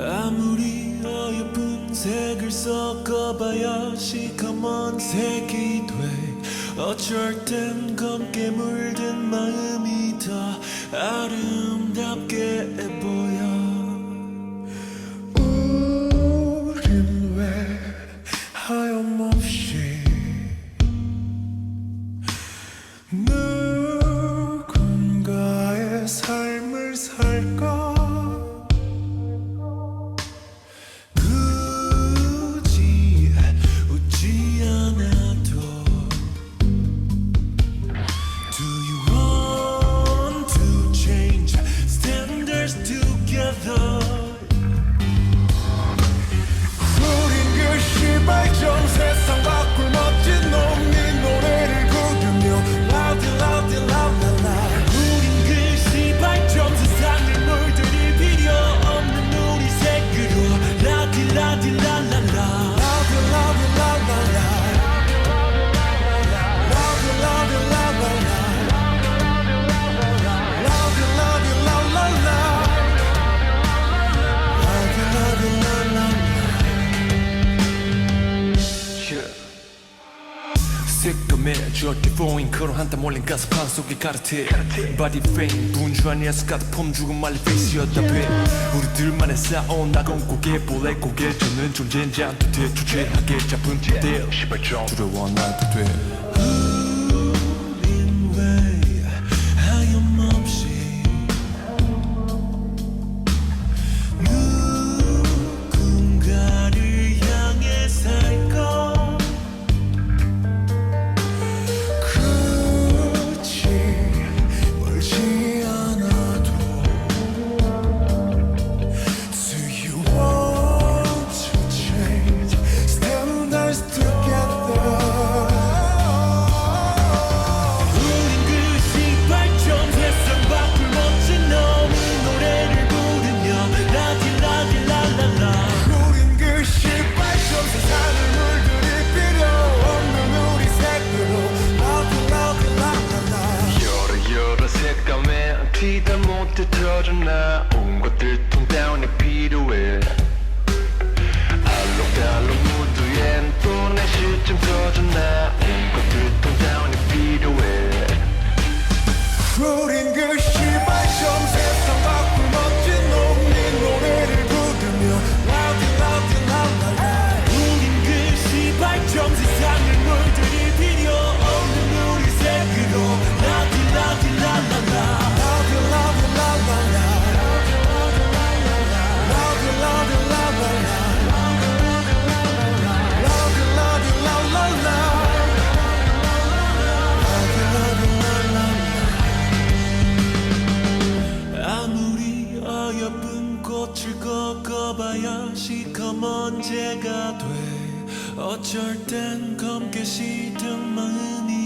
아무리 어여쁜 색을 섞어봐야 시커먼 색이 돼. 어쩔 땐 검게 물든 마음이 더 아름답게 보여. 우린 왜 하염없이 누군가의 삶을 살까 저렇게 보인 그런 한땀 올린 가스판 속에 가르테 바디 페인 분주한 예스카드 폼 죽은 말리 페이스였다 배. 우리들만의 싸움 나건 고개 볼에 고개 젓는 존재인 않듯해 주체하게 잡은 때. 두려워 나도 돼 뒤다 못해 터져나 온 것들 통다운에 필요해. 알록달록 무드엔 또내 시점 터져나 온 것들 통다운에 필요해 꺾어봐야 시커먼 재가 돼. 어쩔 땐 검게 시든 마음이